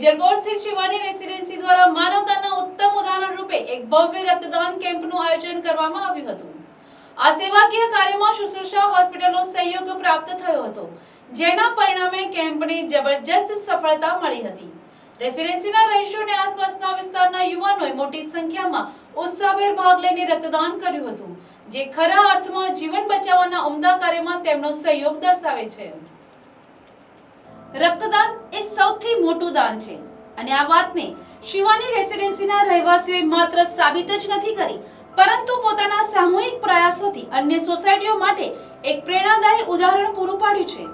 વિજલપોર સ્થિત શિવાની રેસિડેન્સી દ્વારા માનવતાના ઉત્તમ ઉદાહરણ રૂપે એક ભવ્ય રક્તદાન કેમ્પનું આયોજન કરવામાં આવ્યું હતું. આ સેવાકીય કાર્યમાં શુશ્રુષા હોસ્પિટલનો સહયોગ પ્રાપ્ત થયો હતો, જેના પરિણામે કેમ્પને જબરજસ્ત સફળતા મળી હતી. રેસિડેન્સીના રહીશો અને આસપાસના વિસ્તારના યુવાનોએ મોટી સંખ્યામાં ઉત્સાહભેર ભાગ લઈને રક્તદાન કર્યું હતું, જે ખરા અર્થમાં જીવન બચાવવાના ઉમદા કાર્યમાં તેમનો સહયોગ દર્શાવે છે. રક્તદાન એ સૌથી મોટું દાન છે. અને આ વાતને શિવાની રેસિડેન્સીના રહેવાસીઓએ માત્ર સાબિત જ નથી કરી, પરંતુ પોતાના સામૂહિક પ્રયાસોથી અન્ય સોસાયટીઓ માટે એક પ્રેરણાદાયી ઉદાહરણ પૂરું પાડ્યું છે.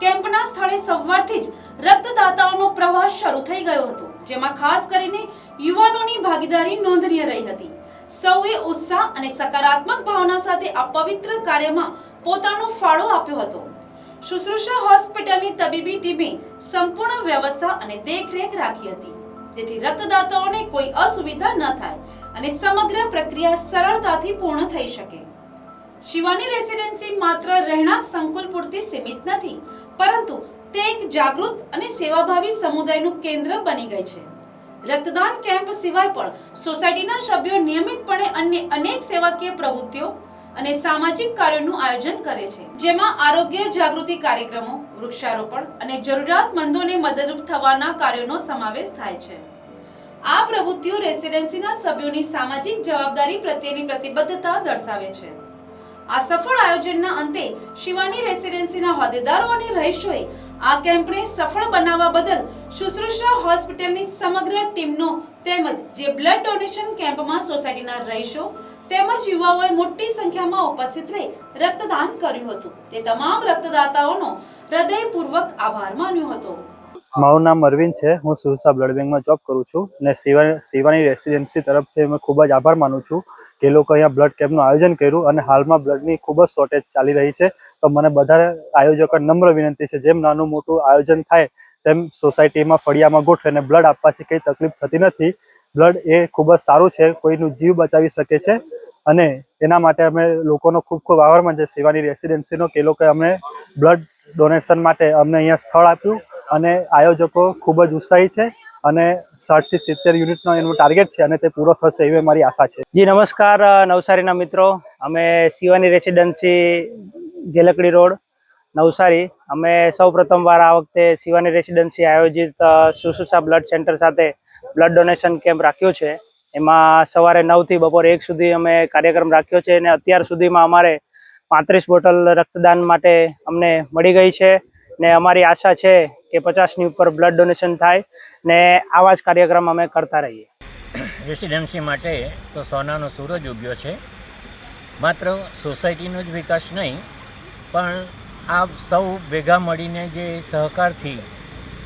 કેમ્પના સ્થળે સવારથી જ રક્તદાતાઓનો પ્રવાસ શરૂ થઈ ગયો હતો, જેમાં ખાસ કરીને યુવાનોની ભાગીદારી નોંધનીય રહી હતી. સૌએ ઉત્સાહ અને સકારાત્મક ભાવના સાથે આ પવિત્ર કાર્યમાં પોતાનો ફાળો આપ્યો હતો. શુશ્રુષા હોસ્પિટલની તબીબી ટીમે સંપૂર્ણ વ્યવસ્થા અને દેખરેખ રાખી હતી. જેથી રક્તદાતાઓને કોઈ અસુવિધા ન થાય અને સમગ્ર પ્રક્રિયા સરળતાથી પૂર્ણ થઈ શકે. શિવાની રેસિડેન્સી માત્ર રહેણાંક સંકુલ પૂરતી સીમિત નથી, પરંતુ તે એક જાગૃત અને સેવાભાવી સમુદાયનું કેન્દ્ર બની ગઈ છે. રક્તદાન કેમ્પ સિવાય પણ સોસાયટીના સભ્યો નિયમિતપણે અન્ય અનેક સેવાકીય પ્રવૃત્તિઓ અને સામાજિક કાર્યોનું આયોજન કરે છે. જેમાં આરોગ્ય જાગૃતિ કાર્યક્રમો, વૃક્ષારોપણ અને જરૂરિયાતમંદોને મદદરૂપ થવાના કાર્યોનો સમાવેશ થાય છે. આ પ્રવૃત્તિઓ રેસિડેન્સીના સભ્યોની સામાજિક જવાબદારી પ્રત્યેની પ્રતિબદ્ધતા દર્શાવે છે. આ સફળ આયોજનના અંતે શિવાની રેસિડેન્સીના હોદ્દેદારો અને રહીશોએ આ કેમ્પને સફળ બનાવવા બદલ શુશ્રુષા હોસ્પિટલની સમગ્ર ટીમનો તેમજ જે બ્લડ ડોનેશન કેમ્પમાં સોસાયટીના રહીશો તેમજ યુવાઓએ મોટી સંખ્યામાં ઉપસ્થિત રહી રક્તદાન કર્યું હતું. તે તમામ રક્તદાતાઓનો હૃદયપૂર્વક આભાર માન્યો હતો. મારું નામ અરવિંદ છે. હું સુરસા બ્લડ બેંકમાં જોબ કરું છું અને શિવા, શિવાની રેસિડેન્સી તરફથી અમે ખૂબ જ આભાર માનું છું કે લોકો અહીંયા બ્લડ કેમ્પનું આયોજન કર્યું અને હાલમાં બ્લડની ખૂબ જ શોર્ટેજ ચાલી રહી છે. તો મને બધા આયોજકો નમ્ર વિનંતી છે, જેમ નાનું મોટું આયોજન થાય તેમ સોસાયટીમાં ફળિયામાં ગોઠવે અને બ્લડ આપવાથી કંઈ તકલીફ થતી નથી. બ્લડ એ ખૂબ જ સારું છે, કોઈનું જીવ બચાવી શકે છે. અને એના માટે અમે લોકોનો ખૂબ ખૂબ આભાર માનીએ સેવાની રેસિડેન્સીનો કે લોકોએ અમને બ્લડ ડોનેશન માટે અમને અહીંયા સ્થળ આપ્યું. અને આયોજકો ખૂબ જ ઉત્સાહી છે અને સાઠથી સિત્તેર યુનિટનો એનું ટાર્ગેટ છે અને તે પૂરો થશે એવી મારી આશા છે. જી, નમસ્કાર નવસારીના મિત્રો. અમે શિવાની રેસિડેન્સી ગેલકડી રોડ, નવસારી. અમે સૌ પ્રથમવાર આ વખતે શિવાની રેસિડેન્સી આયોજિત શુશ્રુષા બ્લડ સેન્ટર સાથે બ્લડ ડોનેશન કેમ્પ રાખ્યો છે. એમાં સવારે નવથી બપોરે એક સુધી અમે કાર્યક્રમ રાખ્યો છે અને અત્યાર સુધીમાં અમારે પાંત્રીસ બોટલ રક્તદાન માટે અમને મળી ગઈ છે ને અમારી આશા છે કે પચાસની ઉપર બ્લડ ડોનેશન થાય ને આવા જ કાર્યક્રમ અમે કરતા રહીએ. રેસિડેન્સી માટે તો સોનાનો સૂરજ ઉગ્યો છે. માત્ર સોસાયટીનો જ વિકાસ નહીં, પણ આ સૌ ભેગા મળીને જે સહકારથી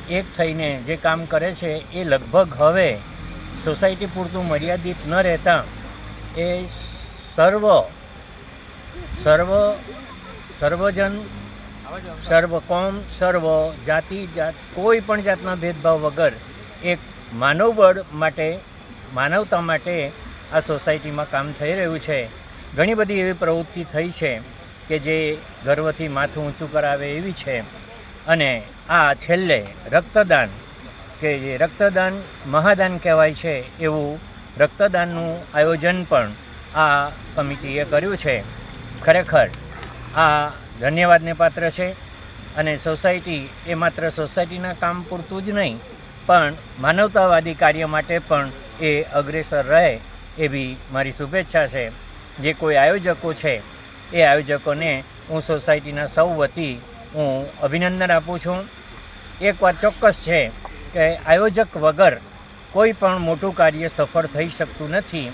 એક થઈને જે કામ કરે છે, એ લગભગ હવે સોસાયટી પૂરતું મર્યાદિત ન રહેતા, એ સર્વ સર્વ, સર્વજન સર્વ કોમ સર્વ જાતિ, જાત, કોઈ પણ જાતના ભેદભાવ વગર એક માનવબળ માટે, માનવતા માટે આ સોસાયટીમાં કામ થઈ રહ્યું છે. ઘણી બધી એવી પ્રવૃત્તિ થઈ છે કે જે ગર્વથી માથું ઊંચું કરાવે એવી છે. અને આ છેલ્લે રક્તદાન, કે જે રક્તદાન મહાદાન કહેવાય છે, એવું રક્તદાનનું આયોજન પણ આ કમિટીએ કર્યું છે. ખરેખર આ ધન્યવાદને પાત્ર છે અને સોસાયટી એ માત્ર સોસાયટીના કામ પૂરતું જ નહીં, પણ માનવતાવાદી કાર્ય માટે પણ એ અગ્રેસર રહે એવી મારી શુભેચ્છા છે. જે કોઈ આયોજકો છે, એ આયોજકોને હું સોસાયટીના સૌ વતી હું અભિનંદન આપું છું. એક વાત ચોક્કસ છે કે આયોજક વગર કોઈ પણ મોટું કાર્ય સફળ થઈ શકતું નથી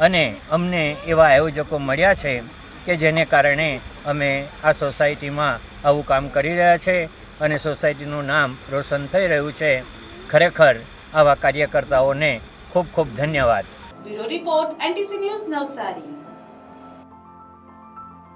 અને અમને એવા આયોજકો મળ્યા છે કે જેને કારણે અમે આ સોસાયટીમાં આવું કામ કરી રહ્યા છે અને સોસાયટીનું નામ રોશન થઈ રહ્યું છે. ખરેખર આવા કાર્યકર્તાઓને ખૂબ ખૂબ ધન્યવાદ. Bureau report NTC news Navsari.